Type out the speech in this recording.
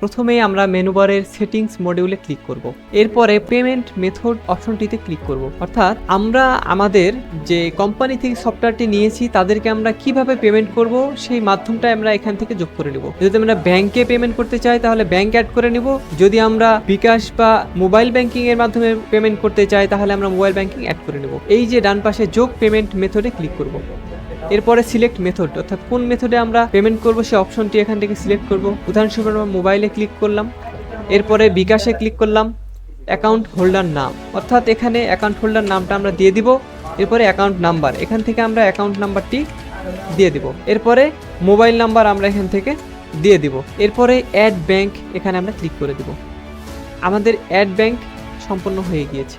প্রথমেই আমরা মেনু বারের সেটিংস মডিউলে ক্লিক করব। এরপরে পেমেন্ট মেথড অপশনটিতে ক্লিক করব। অর্থাৎ আমরা আমাদের যে কোম্পানি থেকে সফটওয়্যারটি নিয়েছি, তাদেরকে আমরা কীভাবে পেমেন্ট করব, সেই মাধ্যমটা আমরা এখান থেকে যোগ করে নেব। যদি আমরা ব্যাংকে পেমেন্ট করতে চাই, তাহলে ব্যাংক অ্যাড করে নেব। যদি আমরা বিকাশ বা মোবাইল ব্যাংকিং এর মাধ্যমে পেমেন্ট করতে চাই, তাহলে আমরা মোবাইল ব্যাংকিং অ্যাড করে নেব। এই যে ডান পাশে যোগ পেমেন্ট মেথডে ক্লিক করব। এরপরে সিলেক্ট মেথড অর্থাৎ কোন মেথডে আমরা পেমেন্ট করব সেই অপশনটি এখান থেকে সিলেক্ট করব। উদাহরণস্বরূপ আমরা মোবাইলে ক্লিক করলাম, এরপরে বিকাশে ক্লিক করলাম অ্যাকাউন্ট হোল্ডার নাম। অর্থাৎ এখানে অ্যাকাউন্ট হোল্ডার নামটা আমরা দিয়ে দিব, এরপরে অ্যাকাউন্ট নাম্বার এখান থেকে আমরা অ্যাকাউন্ট নাম্বারটি দিয়ে দিব। এরপরে মোবাইল নাম্বার আমরা এখান থেকে দিয়ে দিব। এরপরে অ্যাড ব্যাংক এখানে আমরা ক্লিক করে দিব। আমাদের অ্যাড ব্যাংক সম্পন্ন হয়ে গিয়েছে।